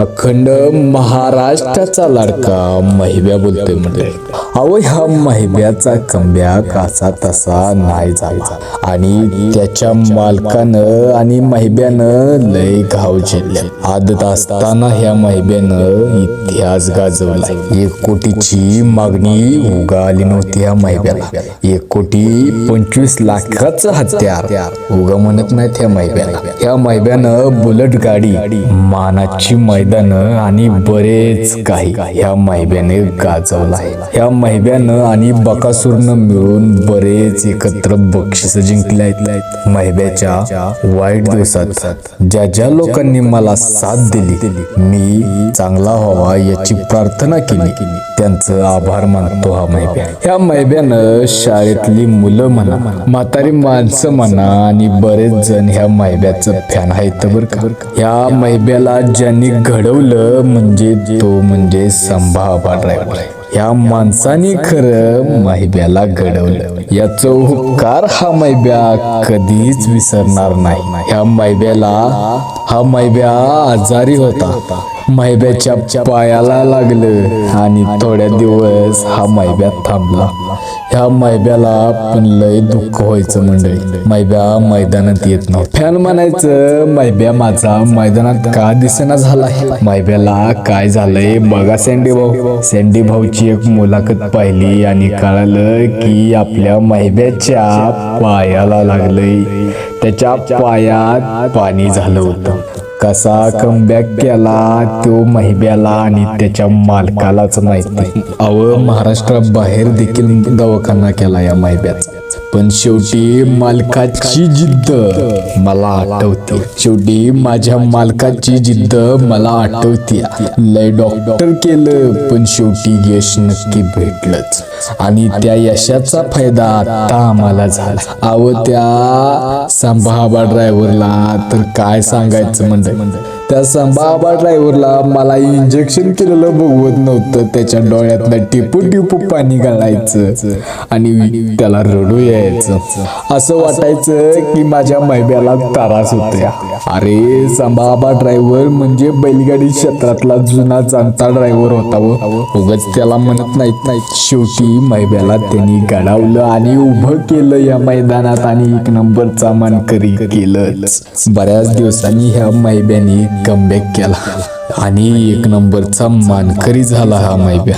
अखंड महाराष्ट्राचा लाडका महिब्या बोलतोय म्हणजे अहो ह्या महिब्याचा कंब्या कसा तसा नाही झाला. आणि त्याच्या मालकानं आणि महिब्यानं लय घाव झेलले. आदत असताना ह्या महिब्यानं इतिहास गाजवला. एक कोटीची मागणी उगा आली नव्हती ह्या महिब्याला एक कोटी पंचवीस लाखाचं हत्यार उगा म्हणत नाहीत ह्या महिब्याला ह्या महिब्यानं बुलेट गाडी मानाची मैदान आणि बरेच काही. ह्या महिब्याने गाजवला आहे. ह्या महिब्यानं आणि बकासूरनं मिळून बरेच एकत्र बक्षीस जिंकले आहेत. महिब्याच्या वाईट दिवसात ज्या ज्या लोकांनी मला साथ दिली मी चांगला व्हावा याची प्रार्थना केली. त्यांचं आभार मानतो हा मैब्या. ह्या मैब्यानं शाळेतली मुलं म्हणा म्हातारी माणसं म्हणा आणि बरेच जण ह्या मैब्याचं फॅन आहेत बरं का? ह्या मैब्याला ज्यांनी घडवलं म्हणजे तो म्हणजे संभाबा ड्रायव्हर या माणसाने खरं मैब्याला घडवलं. याचं उपकार हा मैब्या कधीच विसरणार नाही. ह्या मैब्याला हा मैब्या आजारी होता. मैब्याच्या पायाला लागलं आणि थोड्या दिवस हा मैब्या थांबला. ह्या मैब्याला पण लय दुःख व्हायचं मंडळी मैब्या मैदानात येत नव्हतं फॅन म्हणायचं मैब्या माझा मैदानात का दिसेना झाला मैब्याला काय झालंय बघा सँडी भाऊ. सँडी भाऊची एक मुलाखत पाहिली आणि कळालं की आपल्या मैब्याच्या पायाला लागलंय. त्याच्या पायात पाणी झालं होतं. कसा कमबॅक केला तो महिब्याला आणि त्याच्या मालकालाच माहिती. अव महाराष्ट्राबाहेर देखील दवाखाना केला या महिब्याचा पण शेवटी मालकाची जिद्द मला आठवते. शेवटी माझ्या मालकाची जिद्द मला आठवते. लय डॉक्टर केलं पण शेवटी यश नक्की भेटलंच. आणि त्या यशाचा फायदा आता आम्हाला झाला. अव त्या संभाबा ड्रायव्हरला तर काय सांगायचं म्हणजे मंदिर त्या संभाबा ड्रायव्हरला मला इंजेक्शन केलेलं बघवत नव्हतं. त्याच्या डोळ्यातलं टिपू टिपू पाणी घालायचं आणि त्याला रडू यायचं. असं वाटायचं की माझ्या मैब्याला त्रास होत्या. अरे संभाबा ड्रायव्हर म्हणजे बैलगाडी क्षेत्रातला जुना जाणता ड्रायव्हर होता व उगच त्याला म्हणत नाहीत. नाही शेवटी मैब्याला त्यांनी गडावलं आणि उभं केलं या मैदानात आणि एक नंबरचा मानकरी केलं बऱ्याच दिवसांनी ह्या मैब्याने कमबॅक केला. आणि एक नंबरचा मानकरी झाला हा मैब्या